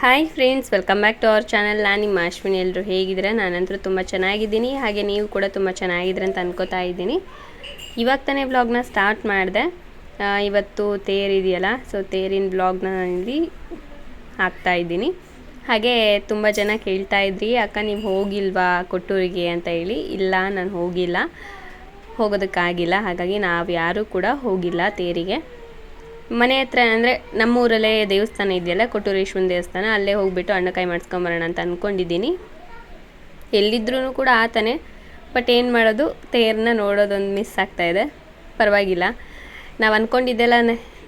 Hi friends welcome back to our channel ನಾನು ನಿಮ್ಮ ಅಶ್ವಿನಿ. ಎಲ್ಲರೂ ಹೇಗಿದ್ದೀರಾ? ನಾನಂತರೂ ತುಂಬ ಚೆನ್ನಾಗಿದ್ದೀನಿ. ಹಾಗೆ ನೀವು ಕೂಡ ತುಂಬ ಚೆನ್ನಾಗಿದ್ದೀರ ಅಂತ ಅನ್ಕೋತಾ ಇದ್ದೀನಿ. ಇವಾಗ ತಾನೇ ವ್ಲಾಗ್ನ ಸ್ಟಾರ್ಟ್ ಮಾಡಿದೆ. ಇವತ್ತು ತೇರಿದೆಯಲ್ಲ ಸೊ ತೇರಿನ ವ್ಲಾಗ್ನ ಇಲ್ಲಿ ಹಾಕ್ತಾ ಇದ್ದೀನಿ. ಹಾಗೆ ತುಂಬ ಜನ ಕೇಳ್ತಾ ಇದ್ರಿ, ಅಕ್ಕ, ನೀವು ಹೋಗಿಲ್ವಾ ಕೊಟ್ಟೂರಿಗೆ? ಅಂತ ಹೇಳಿ. ಇಲ್ಲ, ನಾನು ಹೋಗಿಲ್ಲ. ಹೋಗೋದಕ್ಕಾಗಿಲ್ಲ. ಹಾಗಾಗಿ ನಾವು ಯಾರೂ ಕೂಡ ಹೋಗಿಲ್ಲ ತೇರಿಗೆ. ಮನೆ ಹತ್ರ ಅಂದರೆ ನಮ್ಮೂರಲ್ಲೇ ದೇವಸ್ಥಾನ ಇದೆಯಲ್ಲ, ಕೊಟ್ಟೂರೇಶ್ವರನ ದೇವಸ್ಥಾನ, ಅಲ್ಲೇ ಹೋಗ್ಬಿಟ್ಟು ಅಣ್ಣಕಾಯಿ ಮಾಡಿಸ್ಕೊಂಬರೋಣ ಅಂತ ಅಂದ್ಕೊಂಡಿದ್ದೀನಿ ಎಲ್ಲಿದ್ರೂ ಕೂಡ ಆತನೇ ಬಟ್ ಏನು ಮಾಡೋದು ತೇರನ್ನ ನೋಡೋದೊಂದು ಮಿಸ್ ಆಗ್ತಾಯಿದೆ ಪರವಾಗಿಲ್ಲ. ನಾವು ಅಂದ್ಕೊಂಡಿದ್ದೆಲ್ಲ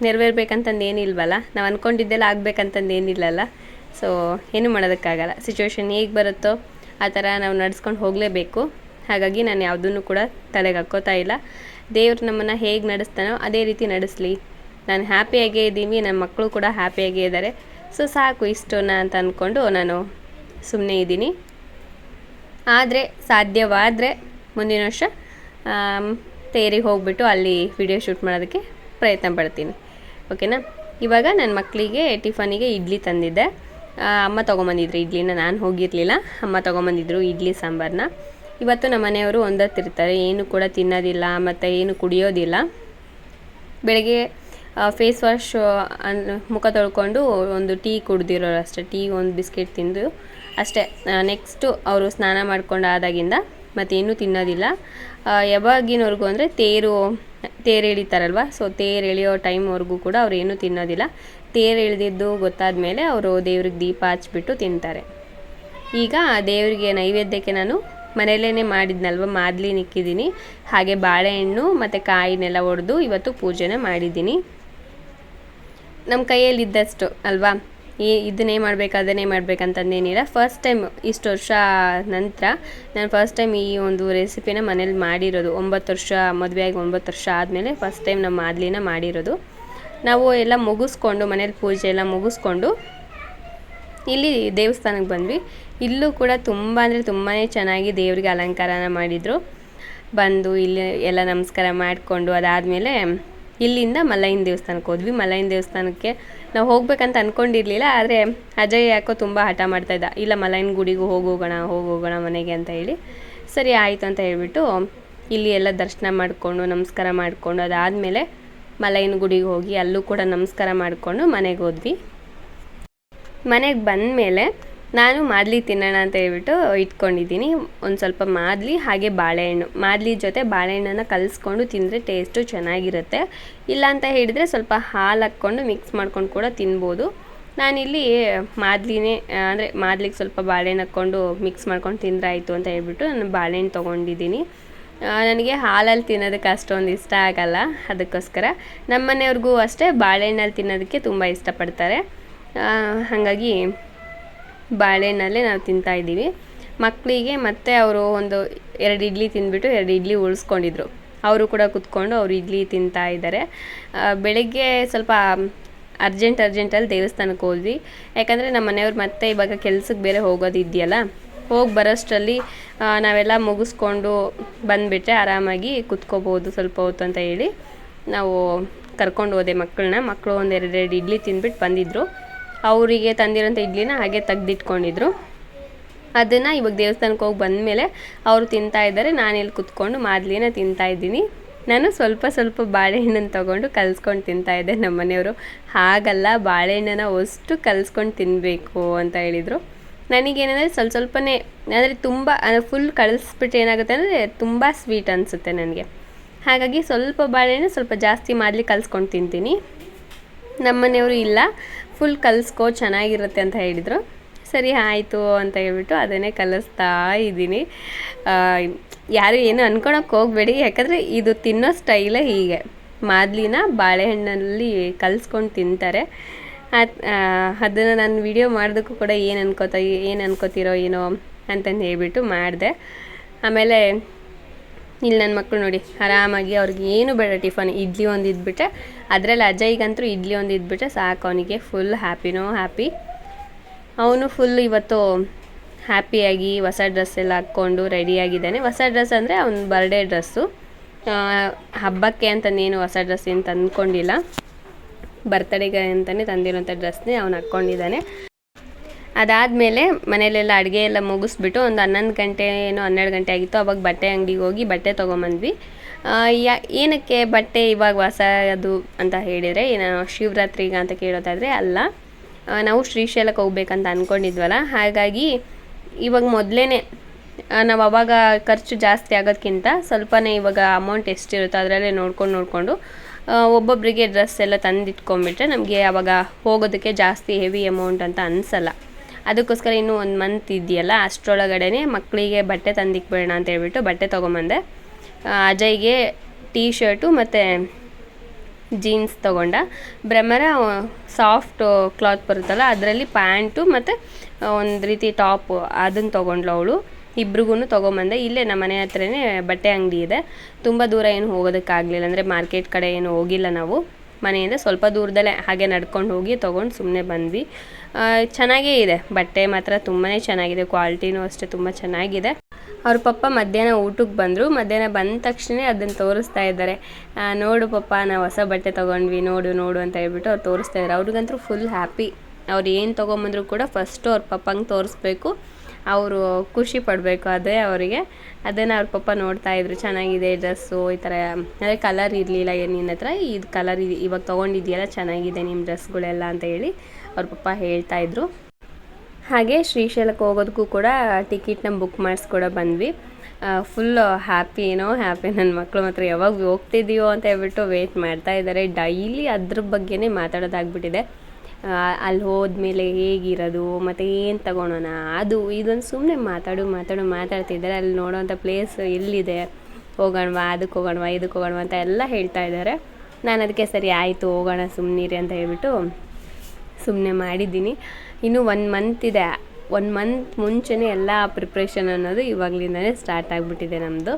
ನೆರವೇರ್ಬೇಕಂತಂದು ಏನಿಲ್ವಲ್ಲ, ನಾವು ಅಂದ್ಕೊಂಡಿದ್ದೆಲ್ಲ ಆಗಬೇಕಂತಂದು ಏನಿಲ್ಲಲ್ಲ. ಸೊ ಏನು ಮಾಡೋದಕ್ಕಾಗಲ್ಲ. ಸಿಚುವೇಶನ್ ಹೇಗೆ ಬರುತ್ತೋ, ಆ ಥರ ನಾವು ನಡ್ಸ್ಕೊಂಡು ಹೋಗಲೇಬೇಕು. ಹಾಗಾಗಿ ನಾನು ಯಾವುದನ್ನು ಕೂಡ ತಲೆಗೆ ಹಾಕ್ಕೋತಾ ಇಲ್ಲ. ದೇವ್ರು ನಮ್ಮನ್ನು ಹೇಗೆ ನಡೆಸ್ತಾನೋ, ಅದೇ ರೀತಿ ನಡೆಸಲಿ. ನಾನು ಹ್ಯಾಪಿಯಾಗೇ ಇದ್ದೀನಿ, ನನ್ನ ಮಕ್ಕಳು ಕೂಡ ಹ್ಯಾಪಿಯಾಗೇ ಇದ್ದಾರೆ. ಸೊ ಸಾಕು ಇಷ್ಟನ್ನ ಅಂತ ಅಂದ್ಕೊಂಡು ನಾನು ಸುಮ್ಮನೆ ಇದ್ದೀನಿ. ಆದರೆ, ಸಾಧ್ಯವಾದರೆ ಮುಂದಿನ ವರ್ಷ ತೇರಿಗೆ ಹೋಗ್ಬಿಟ್ಟು ಅಲ್ಲಿ ವಿಡಿಯೋ ಶೂಟ್ ಮಾಡೋದಕ್ಕೆ ಪ್ರಯತ್ನ ಪಡ್ತೀನಿ. ಓಕೆನಾ ಇವಾಗ ನನ್ನ ಮಕ್ಕಳಿಗೆ ಟಿಫನಿಗೆ ಇಡ್ಲಿ ತಂದಿದ್ದೆ. ಅಮ್ಮ ತೊಗೊಂಬಂದಿದ್ರು ಇಡ್ಲಿನ, ನಾನು ಹೋಗಿರಲಿಲ್ಲ. ಅಮ್ಮ ತೊಗೊಂಬಂದಿದ್ರು ಇಡ್ಲಿ ಸಾಂಬಾರನ್ನ ಇವತ್ತು ನಮ್ಮ ಮನೆಯವರು ಒಂದತ್ತಿರ್ತಾರೆ, ಏನು ಕೂಡ ತಿನ್ನೋದಿಲ್ಲ, ಮತ್ತು ಏನು ಕುಡಿಯೋದಿಲ್ಲ. ಬೆಳಗ್ಗೆ ಫೇಸ್ ವಾಶ್ ಮುಖ ತೊಳ್ಕೊಂಡು ಒಂದು ಟೀ ಕುಡ್ದಿರೋರು ಅಷ್ಟೇ. ಟೀ, ಒಂದು ಬಿಸ್ಕೆಟ್ ತಿಂದು ಅಷ್ಟೇ. ನೆಕ್ಸ್ಟು ಅವರು ಸ್ನಾನ ಮಾಡ್ಕೊಂಡು ಆದಾಗಿಂದ ಮತ್ತೇನೂ ತಿನ್ನೋದಿಲ್ಲ. ಯಾವಾಗಿನವರೆಗೂ ಅಂದರೆ ತೇರು ತೇರು ಎಳಿತಾರಲ್ವ? ಸೊ ತೇರು ಎಳೆಯೋ ಟೈಮ್ವರೆಗೂ ಕೂಡ ಅವ್ರು ಏನೂ ತಿನ್ನೋದಿಲ್ಲ. ತೇರು ಎಳೆದಿದ್ದು ಗೊತ್ತಾದ ಮೇಲೆ ಅವರು ದೇವ್ರಿಗೆ ದೀಪ ಹಚ್ಬಿಟ್ಟು ತಿಂತಾರೆ. ಈಗ ದೇವರಿಗೆ ನೈವೇದ್ಯಕ್ಕೆ ನಾನು ಮನೆಯಲ್ಲೇ ಮಾಡಿದ್ನಲ್ವ? ಮಾದಲಿ ನಿಕ್ಕಿದ್ದೀನಿ. ಹಾಗೆ ಬಾಳೆಹಣ್ಣು ಮತ್ತು ಕಾಯಿನೆಲ್ಲ ಒಡೆದು ಇವತ್ತು ಪೂಜೆನೇ ಮಾಡಿದ್ದೀನಿ. ನಮ್ಮ ಕೈಯಲ್ಲಿ ಇದ್ದಷ್ಟು ಅಲ್ವಾ? ಈ ಇದನ್ನೇ ಮಾಡಬೇಕು, ಅದನ್ನೇ ಮಾಡಬೇಕಂತಂದೇನಿಲ್ಲ ಫಸ್ಟ್ ಟೈಮ್ ಇಷ್ಟು ವರ್ಷ ನಂತರ ನಾನು ಫಸ್ಟ್ ಟೈಮ್ ಈ ಒಂದು ರೆಸಿಪಿನ ಮನೇಲಿ ಮಾಡಿರೋದು. ಒಂಬತ್ತು ವರ್ಷ ಮದುವೆಯಾಗಿ ಒಂಬತ್ತು ವರ್ಷ ಆದಮೇಲೆ ಫಸ್ಟ್ ಟೈಮ್ ನಮ್ಮ ಮಾದಲಿನ ಮಾಡಿರೋದು. ನಾವು ಎಲ್ಲ ಮುಗಿಸ್ಕೊಂಡು, ಮನೇಲಿ ಪೂಜೆ ಎಲ್ಲ ಮುಗಿಸ್ಕೊಂಡು ಇಲ್ಲಿ ದೇವಸ್ಥಾನಕ್ಕೆ ಬಂದ್ವಿ. ಇಲ್ಲೂ ಕೂಡ ತುಂಬ ಅಂದರೆ ತುಂಬಾ ಚೆನ್ನಾಗಿ ದೇವರಿಗೆ ಅಲಂಕಾರನ ಮಾಡಿದರು. ಬಂದು ಇಲ್ಲಿ ಎಲ್ಲ ನಮಸ್ಕಾರ ಮಾಡಿಕೊಂಡು ಅದಾದಮೇಲೆ ಇಲ್ಲಿಂದ ಮಲ್ಲಯ್ಯನ ದೇವಸ್ಥಾನಕ್ಕೆ ಹೋದ್ವಿ. ಮಲ್ಲಯ್ಯನ ದೇವಸ್ಥಾನಕ್ಕೆ ನಾವು ಹೋಗ್ಬೇಕಂತ ಅಂದ್ಕೊಂಡಿರಲಿಲ್ಲ ಆದರೆ ಅಜಯ್ ಯಾಕೋ ತುಂಬ ಹಠ ಮಾಡ್ತಾಯಿದ್ದ ಇಲ್ಲ ಮಲ್ಲಯ್ಯನ ಗುಡಿಗೂ ಹೋಗೋಗೋಣ ಹೋಗೋಗೋಣ ಮನೆಗೆ ಅಂತ ಹೇಳಿ. ಸರಿ, ಆಯಿತು ಅಂತ ಹೇಳಿಬಿಟ್ಟು ಇಲ್ಲಿ ಎಲ್ಲ ದರ್ಶನ ಮಾಡಿಕೊಂಡು, ನಮಸ್ಕಾರ ಮಾಡಿಕೊಂಡು, ಅದಾದಮೇಲೆ ಮಲ್ಲಯ್ಯನ ಗುಡಿಗೆ ಹೋಗಿ ಅಲ್ಲೂ ಕೂಡ ನಮಸ್ಕಾರ ಮಾಡಿಕೊಂಡು ಮನೆಗೆ ಹೋದ್ವಿ. ಮನೆಗೆ ಬಂದ ಮೇಲೆ ನಾನು ಮಾದಲಿ ತಿನ್ನೋಣ ಅಂತ ಹೇಳ್ಬಿಟ್ಟು ಇಟ್ಕೊಂಡಿದ್ದೀನಿ. ಒಂದು ಸ್ವಲ್ಪ ಮಾದಲಿ, ಹಾಗೆ ಬಾಳೆಹಣ್ಣು. ಮಾದಲಿ ಜೊತೆ ಬಾಳೆಹಣ್ಣನ್ನು ಕಲಿಸ್ಕೊಂಡು ತಿಂದರೆ ಟೇಸ್ಟು ಚೆನ್ನಾಗಿರುತ್ತೆ. ಇಲ್ಲ ಅಂತ ಹೇಳಿದರೆ ಸ್ವಲ್ಪ ಹಾಲು ಹಾಕ್ಕೊಂಡು ಮಿಕ್ಸ್ ಮಾಡ್ಕೊಂಡು ಕೂಡ ತಿನ್ಬೋದು. ನಾನಿಲ್ಲಿ ಮಾದಲಿನೇ, ಅಂದರೆ ಮಾದಲಿಗೆ ಸ್ವಲ್ಪ ಬಾಳೆಹಣ್ಣು ಹಾಕ್ಕೊಂಡು ಮಿಕ್ಸ್ ಮಾಡ್ಕೊಂಡು ತಿಂದರೆ ಆಯಿತು ಅಂತ ಹೇಳ್ಬಿಟ್ಟು ನಾನು ಬಾಳೆಹಣ್ಣು ತೊಗೊಂಡಿದ್ದೀನಿ. ನನಗೆ ಹಾಲಲ್ಲಿ ತಿನ್ನೋದಕ್ಕೆ ಅಷ್ಟೊಂದು ಇಷ್ಟ ಆಗಲ್ಲ. ಅದಕ್ಕೋಸ್ಕರ ನಮ್ಮ ಮನೆಯವ್ರಿಗೂ ಅಷ್ಟೇ ಬಾಳೆಹಣ್ಣಲ್ಲಿ ತಿನ್ನೋದಕ್ಕೆ ತುಂಬ ಇಷ್ಟಪಡ್ತಾರೆ. ಹಾಗಾಗಿ ಬಾಳೆಹಣ್ಣಲ್ಲೇ ನಾವು ತಿಂತಾಯಿದ್ದೀವಿ ಮಕ್ಕಳಿಗೆ ಮತ್ತೆ ಅವರು ಒಂದು ಎರಡು ಇಡ್ಲಿ ತಿಂದ್ಬಿಟ್ಟು ಎರಡು ಇಡ್ಲಿ ಉಳಿಸ್ಕೊಂಡಿದ್ರು. ಅವರು ಕೂಡ ಕುತ್ಕೊಂಡು ಅವರು ಇಡ್ಲಿ ತಿಂತಾ ಇದ್ದಾರೆ. ಬೆಳಗ್ಗೆ ಸ್ವಲ್ಪ ಅರ್ಜೆಂಟ್ ಅರ್ಜೆಂಟಲ್ಲಿ ದೇವಸ್ಥಾನಕ್ಕೆ ಹೋದ್ವಿ. ಯಾಕಂದರೆ ನಮ್ಮ ಮನೆಯವ್ರು ಮತ್ತೆ ಇವಾಗ ಕೆಲ್ಸಕ್ಕೆ ಬೇರೆ ಹೋಗೋದು ಇದೆಯಲ್ಲ ಹೋಗಿ ಬರೋಷ್ಟರಲ್ಲಿ ನಾವೆಲ್ಲ ಮುಗಿಸ್ಕೊಂಡು ಬಂದುಬಿಟ್ರೆ ಆರಾಮಾಗಿ ಕುತ್ಕೋಬೋದು ಸ್ವಲ್ಪ ಹೊತ್ತು ಅಂತ ಹೇಳಿ ನಾವು ಕರ್ಕೊಂಡು ಹೋದೆ ಮಕ್ಕಳನ್ನ. ಮಕ್ಕಳು ಒಂದು ಎರಡು ಎರಡು ಇಡ್ಲಿ ತಿಂದ್ಬಿಟ್ಟು ಬಂದಿದ್ದರು ಅವರಿಗೆ ತಂದಿರೋಂಥ ಇಡ್ಲಿನ ಹಾಗೆ ತೆಗ್ದಿಟ್ಕೊಂಡಿದ್ರು. ಅದನ್ನು ಇವಾಗ ದೇವಸ್ಥಾನಕ್ಕೆ ಹೋಗಿ ಬಂದಮೇಲೆ ಅವರು ತಿಂತಾ ಇದ್ದಾರೆ. ಇಲ್ಲಿ ಕುತ್ಕೊಂಡು ಮಾದಲಿನ ತಿಂತಾ ಇದ್ದೀನಿ. ನಾನು ಸ್ವಲ್ಪ ಸ್ವಲ್ಪ ಬಾಳೆಹಣ್ಣನ್ನು ತೊಗೊಂಡು ಕಲ್ಸ್ಕೊಂಡು ತಿಂತಾಯಿದ್ದೆ ನಮ್ಮ ಮನೆಯವರು. ಹಾಗಲ್ಲ, ಬಾಳೆಹಣ್ಣನ್ನು ಅಷ್ಟು ಕಲ್ಸ್ಕೊಂಡು ತಿನ್ನಬೇಕು ಅಂತ ಹೇಳಿದರು. ನನಗೇನಂದರೆ ಸ್ವಲ್ಪ ಸ್ವಲ್ಪನೇ, ಅಂದರೆ ತುಂಬ ಫುಲ್ ಕಳಿಸ್ಬಿಟ್ಟು ಏನಾಗುತ್ತೆ ಅಂದರೆ ತುಂಬ ಸ್ವೀಟ್ ಅನಿಸುತ್ತೆ ನನಗೆ. ಹಾಗಾಗಿ ಸ್ವಲ್ಪ ಬಾಳೆಹಣ್ಣು ಸ್ವಲ್ಪ ಜಾಸ್ತಿ ಮಾದಲಿ ಕಲ್ಸ್ಕೊಂಡು ತಿಂತೀನಿ. ನಮ್ಮನೆಯವರು ಇಲ್ಲ. ಫುಲ್ ಕಲಿಸ್ಕೋ, ಚೆನ್ನಾಗಿರುತ್ತೆ ಅಂತ ಹೇಳಿದರು. ಸರಿ, ಆಯಿತು ಅಂತ ಹೇಳ್ಬಿಟ್ಟು ಅದನ್ನೇ ಕಲಿಸ್ತಾ ಇದ್ದೀನಿ. ಯಾರು ಏನು ಅನ್ಕೊಳಕ್ಕೆ ಹೋಗಬೇಡಿ, ಯಾಕಂದರೆ ಇದು ತಿನ್ನೋ ಸ್ಟೈಲೇ ಹೀಗೆ. ಮಾದಲಿನ ಬಾಳೆಹಣ್ಣಲ್ಲಿ ಕಲಿಸ್ಕೊಂಡು ತಿಂತಾರೆ. ಅದನ್ನು ನಾನು ವಿಡಿಯೋ ಮಾಡೋದಕ್ಕೂ ಕೂಡ ಏನು ಅನ್ಕೋತ, ಏನು ಅನ್ಕೋತಿರೋ ಏನೋ ಅಂತಂದು ಹೇಳ್ಬಿಟ್ಟು ಮಾಡಿದೆ. ಆಮೇಲೆ ಇಲ್ಲಿ ನನ್ನ ಮಕ್ಕಳು ನೋಡಿ, ಆರಾಮಾಗಿ ಅವ್ರಿಗೆ ಏನು ಬೇಡ ಟಿಫನ್, ಇಡ್ಲಿ ಒಂದು ಇದ್ಬಿಟ್ರೆ, ಅದರಲ್ಲಿ ಅಜಯ್ಗಂತೂ ಇಡ್ಲಿ ಒಂದು ಇದ್ಬಿಟ್ರೆ ಸಾಕು, ಅವನಿಗೆ ಫುಲ್ ಹ್ಯಾಪಿನೋ ಹ್ಯಾಪಿ ಅವನು ಫುಲ್ ಇವತ್ತು ಹ್ಯಾಪಿಯಾಗಿ ಹೊಸ ಡ್ರೆಸ್ ಎಲ್ಲ ಹಾಕ್ಕೊಂಡು ರೆಡಿಯಾಗಿದ್ದಾನೆ ಹೊಸ ಡ್ರೆಸ್ ಅಂದರೆ ಅವ್ನ ಬರ್ಡೇ ಡ್ರೆಸ್ಸು ಹಬ್ಬಕ್ಕೆ ಅಂತಂದೇನು ಹೊಸ ಡ್ರೆಸ್ ಏನು ತಂದ್ಕೊಂಡಿಲ್ಲ. ಬರ್ತಡೇಗೆ ಅಂತಲೇ ತಂದಿರೋಂಥ ಡ್ರೆಸ್ನೇ ಅವ್ನು ಹಾಕ್ಕೊಂಡಿದ್ದಾನೆ ಅದಾದಮೇಲೆ ಮನೇಲೆಲ್ಲ ಅಡುಗೆ ಎಲ್ಲ ಮುಗಿಸ್ಬಿಟ್ಟು ಒಂದು ಹನ್ನೊಂದು ಗಂಟೆ ಏನೋ ಹನ್ನೆರಡು ಗಂಟೆ ಆಗಿತ್ತು, ಅವಾಗ ಬಟ್ಟೆ ಅಂಗಡಿಗೆ ಹೋಗಿ ಬಟ್ಟೆ ತೊಗೊಂಬಂದ್ವಿ. ಯಾ, ಏನಕ್ಕೆ ಬಟ್ಟೆ ಇವಾಗ ಹೊಸ ಅದು ಅಂತ ಹೇಳಿದರೆ, ಏನೋ ಶಿವರಾತ್ರಿಗ ಅಂತ ಕೇಳೋದಾದರೆ ಅಲ್ಲ ನಾವು ಶ್ರೀಶೈಲಕ್ಕೆ ಹೋಗ್ಬೇಕಂತ ಅಂದ್ಕೊಂಡಿದ್ವಲ್ಲ ಹಾಗಾಗಿ ಇವಾಗ ಮೊದಲೇ ನಾವು ಅವಾಗ ಖರ್ಚು ಜಾಸ್ತಿ ಆಗೋದಕ್ಕಿಂತ ಸ್ವಲ್ಪನೇ ಇವಾಗ ಅಮೌಂಟ್ ಎಷ್ಟಿರುತ್ತೋ ಅದರಲ್ಲೇ ನೋಡ್ಕೊಂಡು ನೋಡಿಕೊಂಡು ಒಬ್ಬೊಬ್ಬರಿಗೆ ಡ್ರೆಸ್ ಎಲ್ಲ ತಂದಿಟ್ಕೊಂಡ್ಬಿಟ್ರೆ ನಮಗೆ ಅವಾಗ ಹೋಗೋದಕ್ಕೆ ಜಾಸ್ತಿ ಹೆವಿ ಅಮೌಂಟ್ ಅಂತ ಅನಿಸಲ್ಲ. ಅದಕ್ಕೋಸ್ಕರ ಇನ್ನೂ ಒಂದು ಮಂತ್ ಇದೆಯಲ್ಲ ಅಷ್ಟರೊಳಗಡೆ ಮಕ್ಕಳಿಗೆ ಬಟ್ಟೆ ತಂದಿಕ್ಬೇಡ ಅಂತ ಹೇಳ್ಬಿಟ್ಟು ಬಟ್ಟೆ ತೊಗೊಂಬಂದೆ. ಅಜಯ್ಗೆ ಟೀ ಶರ್ಟು ಮತ್ತು ಜೀನ್ಸ್ ತೊಗೊಂಡ. ಬ್ರಹ್ಮರ ಸಾಫ್ಟ್ ಕ್ಲಾತ್ ಬರುತ್ತಲ್ಲ, ಅದರಲ್ಲಿ ಪ್ಯಾಂಟು ಮತ್ತು ಒಂದು ರೀತಿ ಟಾಪು ಅದನ್ನು ತೊಗೊಂಡ್ಲು ಅವಳು. ಇಬ್ರಿಗೂ ತೊಗೊಂಬಂದೆ. ಇಲ್ಲೇ ನಮ್ಮ ಮನೆ ಹತ್ರನೇ ಬಟ್ಟೆ ಅಂಗಡಿ ಇದೆ. ತುಂಬ ದೂರ ಏನು ಹೋಗೋದಕ್ಕಾಗಲಿಲ್ಲ. ಅಂದರೆ ಮಾರ್ಕೆಟ್ ಕಡೆ ಏನು ಹೋಗಿಲ್ಲ ನಾವು. ಮನೆಯಿಂದ ಸ್ವಲ್ಪ ದೂರದಲ್ಲೇ ಹಾಗೆ ನಡ್ಕೊಂಡು ಹೋಗಿ ತೊಗೊಂಡು ಸುಮ್ಮನೆ ಬಂದ್ವಿ. ಚೆನ್ನಾಗೇ ಇದೆ. ಬಟ್ಟೆ ಮಾತ್ರ ತುಂಬಾ ಚೆನ್ನಾಗಿದೆ. ಕ್ವಾಲಿಟಿನೂ ಅಷ್ಟೇ ತುಂಬ ಚೆನ್ನಾಗಿದೆ. ಅವ್ರ ಪಪ್ಪ ಮಧ್ಯಾಹ್ನ ಊಟಕ್ಕೆ ಬಂದರು. ಮಧ್ಯಾಹ್ನ ಬಂದ ತಕ್ಷಣ ಅದನ್ನು ತೋರಿಸ್ತಾ ಇದ್ದಾರೆ. ನೋಡು ಪಪ್ಪ ನಾವು ಹೊಸ ಬಟ್ಟೆ ತೊಗೊಂಡ್ವಿ. ನೋಡು ನೋಡು ಅಂತ ಹೇಳ್ಬಿಟ್ಟು ಅವ್ರು ತೋರಿಸ್ತಾ ಇದ್ದಾರೆ. ಅವ್ರಿಗಂತೂ ಫುಲ್ ಹ್ಯಾಪಿ ಅವ್ರು ಏನು ತೊಗೊಂಬಂದ್ರು ಕೂಡ ಫಸ್ಟು ಅವ್ರ ಪಪ್ಪಂಗೆ ತೋರಿಸ್ಬೇಕು. ಅವರು ಖುಷಿ ಪಡಬೇಕು ಅದೇ ಅವರಿಗೆ. ಅದನ್ನು ಅವ್ರ ಪಪ್ಪ ನೋಡ್ತಾ ಇದ್ರು, ಚೆನ್ನಾಗಿದೆ ಡ್ರೆಸ್ಸು, ಈ ಥರ ಅದೇ ಕಲರ್ ಇರಲಿಲ್ಲ ಏನು ನಿನ್ನ ಹತ್ರ? ಇದು ಕಲರ್ ಇವಾಗ ತೊಗೊಂಡಿದ್ಯಲ್ಲ, ಚೆನ್ನಾಗಿದೆ ನಿಮ್ಮ ಡ್ರೆಸ್ಗಳೆಲ್ಲ ಅಂತ ಹೇಳಿ ಅವ್ರ ಪಪ್ಪ ಹೇಳ್ತಾ ಇದ್ರು. ಹಾಗೆ ಶ್ರೀಶೈಲಕ್ಕೆ ಹೋಗೋದಕ್ಕೂ ಕೂಡ ಟಿಕೆಟ್ನ ಬುಕ್ ಮಾಡಿಸ್ಕೊಡ ಬಂದ್ವಿ. ಫುಲ್ ಹ್ಯಾಪಿ ಏನೋ ಹ್ಯಾಪಿ ನನ್ನ ಮಕ್ಕಳು ಮಾತ್ರ ಯಾವಾಗ ಹೋಗ್ತಿದ್ದೀವೋ ಅಂತ ಹೇಳ್ಬಿಟ್ಟು ವೆಯ್ಟ್ ಮಾಡ್ತಾ ಇದ್ದಾರೆ. ಡೈಲಿ ಅದ್ರ ಬಗ್ಗೆನೇ ಮಾತಾಡೋದಾಗ್ಬಿಟ್ಟಿದೆ. ಅಲ್ಲಿ ಹೋದ್ಮೇಲೆ ಹೇಗಿರೋದು, ಮತ್ತು ಏನು ತಗೊಳೋಣ, ಅದು ಇದೊಂದು ಸುಮ್ಮನೆ ಮಾತಾಡು ಮಾತಾಡು, ಮಾತಾಡ್ತಿದ್ದಾರೆ. ಅಲ್ಲಿ ನೋಡೋವಂಥ ಪ್ಲೇಸ್ ಎಲ್ಲಿದೆ? ಹೋಗೋಣವಾ ಅದಕ್ಕೆ ಹೋಗೋಣವಾ ಇದಕ್ಕೆ ಹೋಗೋಣ ಅಂತ ಎಲ್ಲ ಹೇಳ್ತಾ ಇದ್ದಾರೆ. ನಾನು ಅದಕ್ಕೆ ಸರಿ ಆಯಿತು, ಹೋಗೋಣ ಸುಮ್ಮನಿರಿ ಅಂತ ಹೇಳ್ಬಿಟ್ಟು ಸುಮ್ಮನೆ ಮಾಡಿದ್ದೀನಿ. ಇನ್ನು ಒನ್ ಮಂತ್ ಇದೆ. ಒನ್ ಮಂತ್ ಮುಂಚೆನೇ ಎಲ್ಲ ಪ್ರಿಪ್ರೇಷನ್ ಅನ್ನೋದು ಇವಾಗಲಿಂದನೇ ಸ್ಟಾರ್ಟ್ ಆಗಿಬಿಟ್ಟಿದೆ ನಮ್ಮದು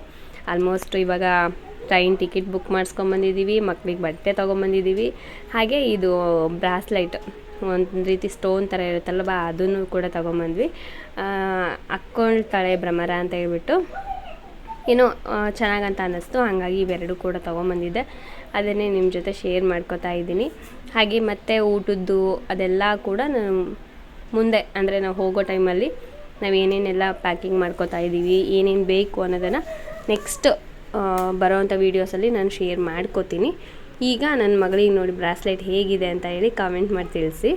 ಆಲ್ಮೋಸ್ಟ್ ಇವಾಗ ಟ್ರೈನ್ ಟಿಕೆಟ್ ಬುಕ್ ಮಾಡಿಸ್ಕೊಂಬಂದಿದ್ದೀವಿ, ಮಕ್ಳಿಗೆ ಬಟ್ಟೆ ತೊಗೊಂಬಂದಿದ್ದೀವಿ. ಹಾಗೆ ಇದು ಬ್ರಾಸ್ಲೈಟ್, ಒಂದು ರೀತಿ ಸ್ಟೋನ್ ಥರ ಇರುತ್ತಲ್ವ, ಅದನ್ನು ಕೂಡ ತೊಗೊಂಬಂದ್ವಿ. ಹಾಕ್ಕೊಳ್ತಾಳೆ ಭ್ರಮರ ಅಂತ ಹೇಳ್ಬಿಟ್ಟು, ಏನೋ ಚೆನ್ನಾಗಂತ ಅನ್ನಿಸ್ತು. ಹಾಗಾಗಿ ಇವೆರಡು ಕೂಡ ತೊಗೊಂಬಂದಿದ್ದೆ. ಅದನ್ನೇ ನಿಮ್ಮ ಜೊತೆ ಶೇರ್ ಮಾಡ್ಕೋತಾ ಇದ್ದೀನಿ. ಹಾಗೆ ಮತ್ತೆ ಊಟದ್ದು ಅದೆಲ್ಲ ಕೂಡ ನಾನು ಮುಂದೆ, ಅಂದರೆ ನಾವು ಹೋಗೋ ಟೈಮಲ್ಲಿ ನಾವು ಏನೇನೆಲ್ಲ ಪ್ಯಾಕಿಂಗ್ ಮಾಡ್ಕೋತಾ ಇದ್ದೀವಿ, ಏನೇನು ಬೇಕು ಅನ್ನೋದನ್ನು ನೆಕ್ಸ್ಟ್ ಬರೋವಂಥ ವೀಡಿಯೋಸಲ್ಲಿ ನಾನು ಶೇರ್ ಮಾಡ್ಕೋತೀನಿ. ಈಗ ನನ್ನ ಮಗಳಿಗೆ ನೋಡಿ ಬ್ರಾಸ್ಲೆಟ್ ಹೇಗಿದೆ ಅಂತ ಹೇಳಿ ಕಾಮೆಂಟ್ ಮಾಡಿ ತಿಳಿಸಿ.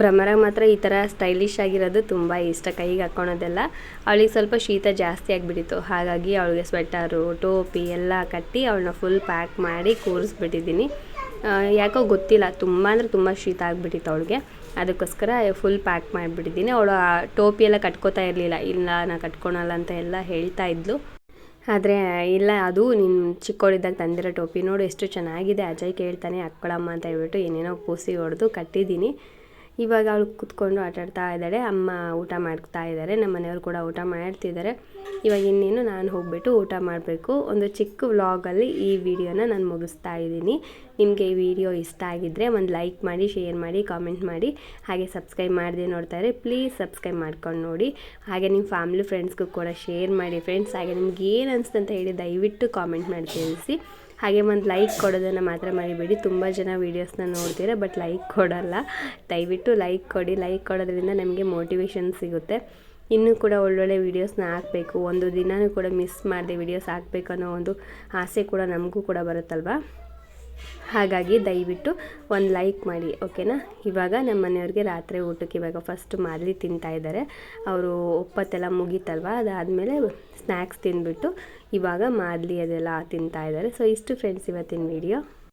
ಭ್ರಮರ ಮಾತ್ರ ಈ ಥರ ಸ್ಟೈಲಿಶ್ ಆಗಿರೋದು ತುಂಬ ಇಷ್ಟ. ಕೈಗೆ ಹಾಕ್ಕೊಳೋದೆಲ್ಲ ಅವಳಿಗೆ ಸ್ವಲ್ಪ ಶೀತ ಜಾಸ್ತಿ ಆಗಿಬಿಟ್ಟಿತ್ತು. ಹಾಗಾಗಿ ಅವಳಿಗೆ ಸ್ವೆಟರು ಟೋಪಿ ಎಲ್ಲ ಕಟ್ಟಿ ಅವಳನ್ನ ಫುಲ್ ಪ್ಯಾಕ್ ಮಾಡಿ ಕೂರಿಸ್ಬಿಟ್ಟಿದ್ದೀನಿ. ಯಾಕೋ ಗೊತ್ತಿಲ್ಲ. ತುಂಬ ಅಂದರೆ ತುಂಬ ಶೀತ ಆಗಿಬಿಟ್ಟಿತ್ತು ಅವಳಿಗೆ. ಅದಕ್ಕೋಸ್ಕರ ಫುಲ್ ಪ್ಯಾಕ್ ಮಾಡಿಬಿಟ್ಟಿದ್ದೀನಿ. ಅವಳು ಟೋಪಿ ಎಲ್ಲ ಕಟ್ಕೋತಾ ಇರಲಿಲ್ಲ. ಇಲ್ಲ ನಾನು ಕಟ್ಕೊಳಲ್ಲ ಅಂತ ಎಲ್ಲ ಹೇಳ್ತಾ ಇದ್ಲು. ಆದರೆ, ಇಲ್ಲ, ಅದು ನೀನು ಚಿಕ್ಕವಳಿದ್ದಾಗ ತಂದಿರೋ ಟೋಪಿ ನೋಡು, ಎಷ್ಟು ಚೆನ್ನಾಗಿದೆ, ಅಜಯ್ ಕೇಳ್ತಾನೆ ಹಾಕ್ಕೊಳಮ್ಮ ಅಂತ ಹೇಳ್ಬಿಟ್ಟು ಏನೇನೋ ಪೂಸಿ ಹೊಡೆದು ಕಟ್ಟಿದ್ದೀನಿ. ಇವಾಗ ಅವಳು ಕೂತ್ಕೊಂಡು ಆಟಾಡ್ತಾ ಇದ್ದಾಳೆ ಅಮ್ಮ ಊಟ ಮಾಡ್ತಾ ಇದ್ದಾರೆ ನಮ್ಮ ಮನೆಯವರು ಕೂಡ ಊಟ ಮಾಡ್ತಿದ್ದಾರೆ ಇವಾಗ ಇನ್ನೇನು ನಾನು ಹೋಗ್ಬಿಟ್ಟು ಊಟ ಮಾಡಬೇಕು. ಒಂದು ಚಿಕ್ಕ ವ್ಲಾಗಲ್ಲಿ ಈ ವಿಡಿಯೋನ ನಾನು ಮುಗಿಸ್ತಾ ಇದ್ದೀನಿ. ನಿಮಗೆ ಈ ವಿಡಿಯೋ ಇಷ್ಟ ಆಗಿದ್ದರೆ ಒಂದು ಲೈಕ್ ಮಾಡಿ, ಶೇರ್ ಮಾಡಿ, ಕಾಮೆಂಟ್ ಮಾಡಿ. ಹಾಗೆ ಸಬ್ಸ್ಕ್ರೈಬ್ ಮಾಡಿದೆ ನೋಡ್ತಾರೆ ಪ್ಲೀಸ್ ಸಬ್ಸ್ಕ್ರೈಬ್ ಮಾಡ್ಕೊಂಡು ನೋಡಿ. ಹಾಗೆ ನಿಮ್ಮ ಫ್ಯಾಮಿಲಿ, ಫ್ರೆಂಡ್ಸ್ಗೂ ಕೂಡ ಶೇರ್ ಮಾಡಿ, ಫ್ರೆಂಡ್ಸ್, ಹಾಗೆ ನಿಮ್ಗೆ ಏನು ಅನಿಸ್ತಂತ ಹೇಳಿ ದಯವಿಟ್ಟು ಕಾಮೆಂಟ್ ಮಾಡಿ ತಿಳಿಸಿ. ಹಾಗೆ ಒಂದು ಲೈಕ್ ಕೊಡೋದನ್ನು ಮಾತ್ರ ಮರಿಬೇಡಿ. ತುಂಬ ಜನ ವೀಡಿಯೋಸ್ನ ನೋಡ್ತೀರ ಬಟ್ ಲೈಕ್ ಕೊಡೋಲ್ಲ. ದಯವಿಟ್ಟು ಲೈಕ್ ಕೊಡಿ. ಲೈಕ್ ಕೊಡೋದ್ರಿಂದ ನಮಗೆ ಮೋಟಿವೇಶನ್ ಸಿಗುತ್ತೆ. ಇನ್ನೂ ಕೂಡ ಒಳ್ಳೊಳ್ಳೆ ವೀಡಿಯೋಸ್ನ ಹಾಕಬೇಕು. ಒಂದು ದಿನವೂ ಕೂಡ ಮಿಸ್ ಮಾಡಿದೆ ವೀಡಿಯೋಸ್ ಹಾಕಬೇಕು ಅನ್ನೋ ಒಂದು ಆಸೆ ಕೂಡ ನಮಗೂ ಕೂಡ ಬರುತ್ತಲ್ವಾ? ಹಾಗಾಗಿ ದಯವಿಟ್ಟು ಒಂದು ಲೈಕ್ ಮಾಡಿ ಓಕೆನಾ ಇವಾಗ ನಮ್ಮ ಮನೆಯವ್ರಿಗೆ ರಾತ್ರಿ ಊಟಕ್ಕೆ ಇವಾಗ ಫಸ್ಟ್ ಮಾದಲಿ ತಿಂತಾ ಇದ್ದಾರೆ. ಅವರು ಒಪ್ಪತ್ತೆಲ್ಲ ಮುಗೀತಲ್ವ? ಅದಾದಮೇಲೆ ಸ್ನ್ಯಾಕ್ಸ್ ತಿಂದ್ಬಿಟ್ಟು ಇವಾಗ ಮಾದಲಿ ಅದೆಲ್ಲ ತಿಂತಾ ಇದ್ದಾರೆ. ಸೊ ಇಷ್ಟು ಫ್ರೆಂಡ್ಸ್ ಇವತ್ತಿನ ವಿಡಿಯೋ